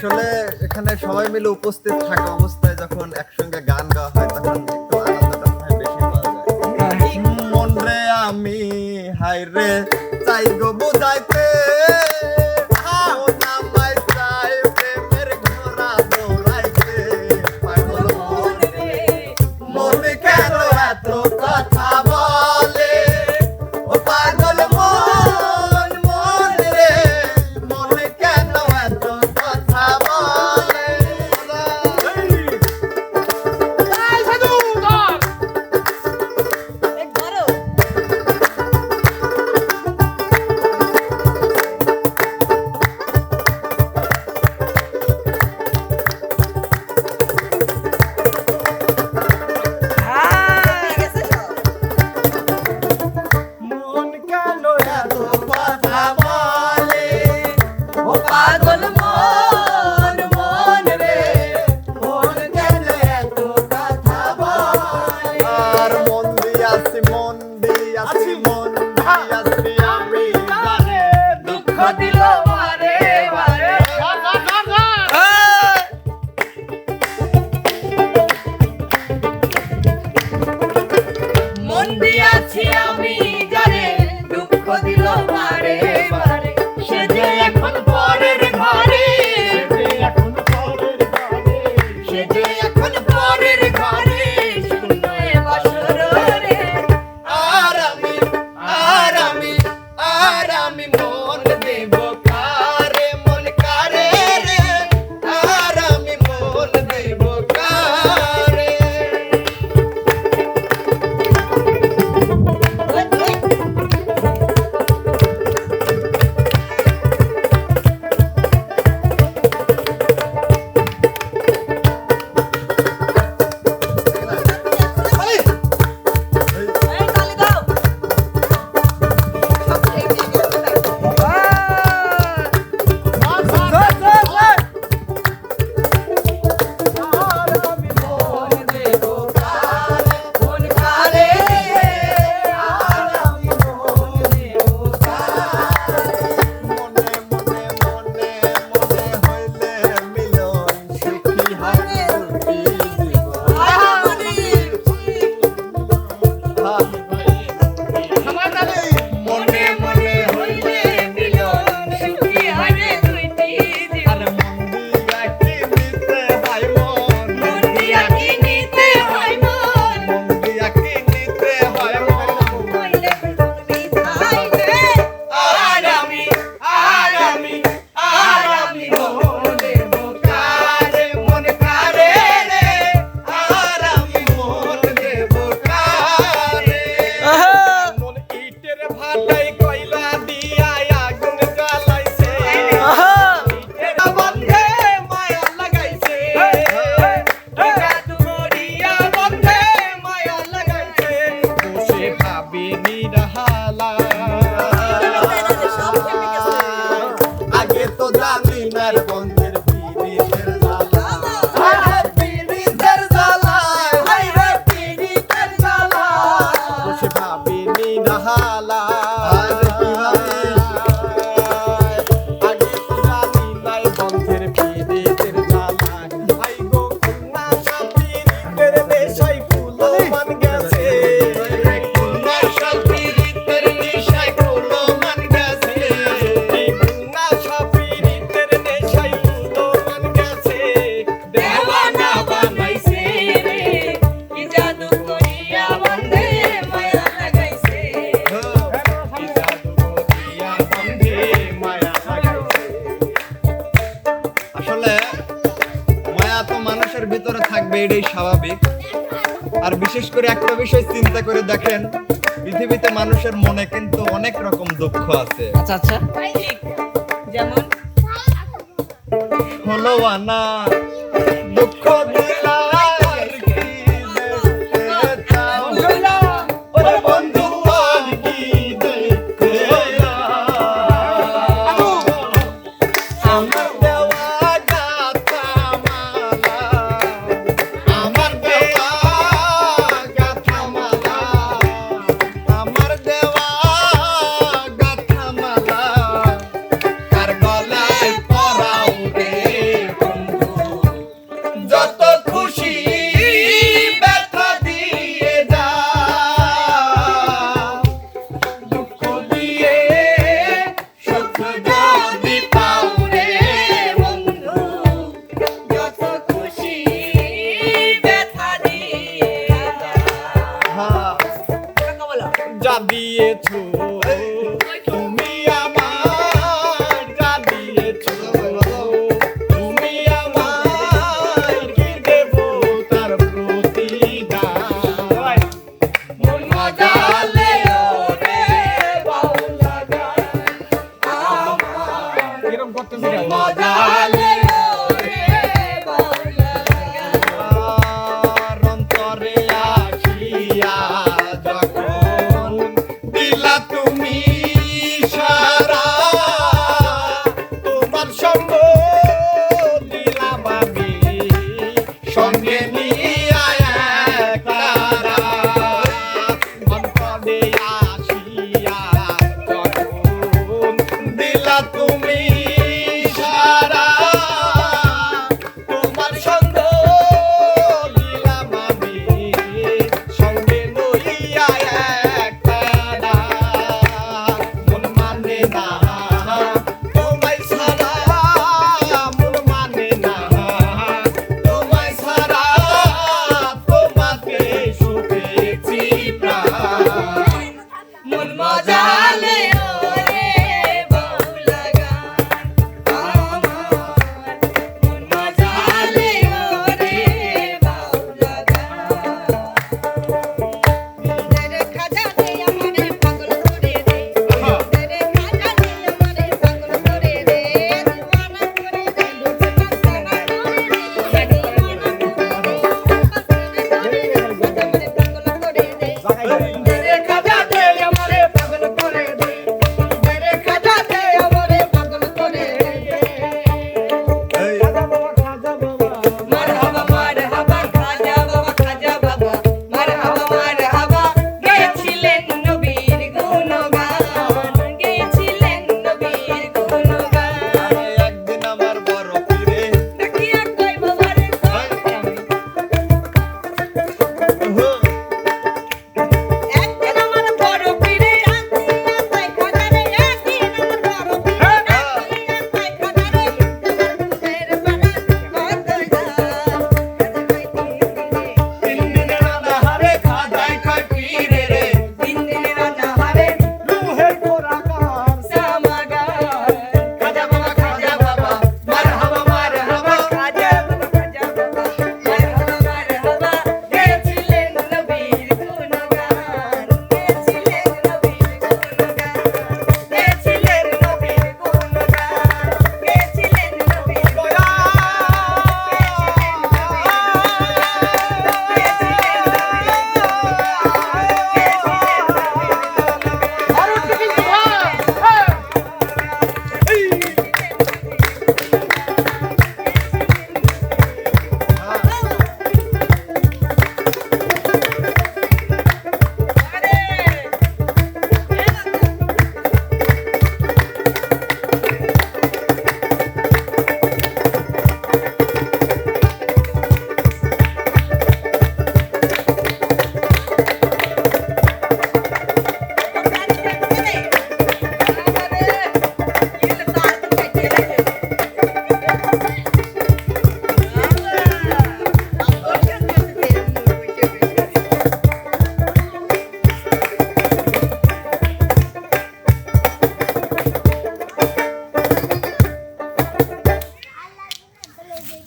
আসলে এখানে সবাই মিলে উপস্থিত থাকা অবস্থায় যখন একসঙ্গে গান গাওয়া হয় তখন একটু বেশি পাওয়া যায়। হ্যাঁ। মন রে আমি হাই রে চাই গো বুঝাইতে। পারে পারে এত মানুষের ভিতরে থাকবে এটাই স্বাভাবিক। আর বিশেষ করে একটা বিষয় চিন্তা করে দেখেন পৃথিবীতে মানুষের মনে কিন্তু অনেক রকম দুঃখ আছে। আচ্ছা আচ্ছা। যেমন? ষোলো আনা দুঃখ দিলা যা দিয়েছ তুমি আমার যা দিয়েছ তুমি আমার কি দেব তার প্রতিদান? মন মজালে এরকম করতে মজালে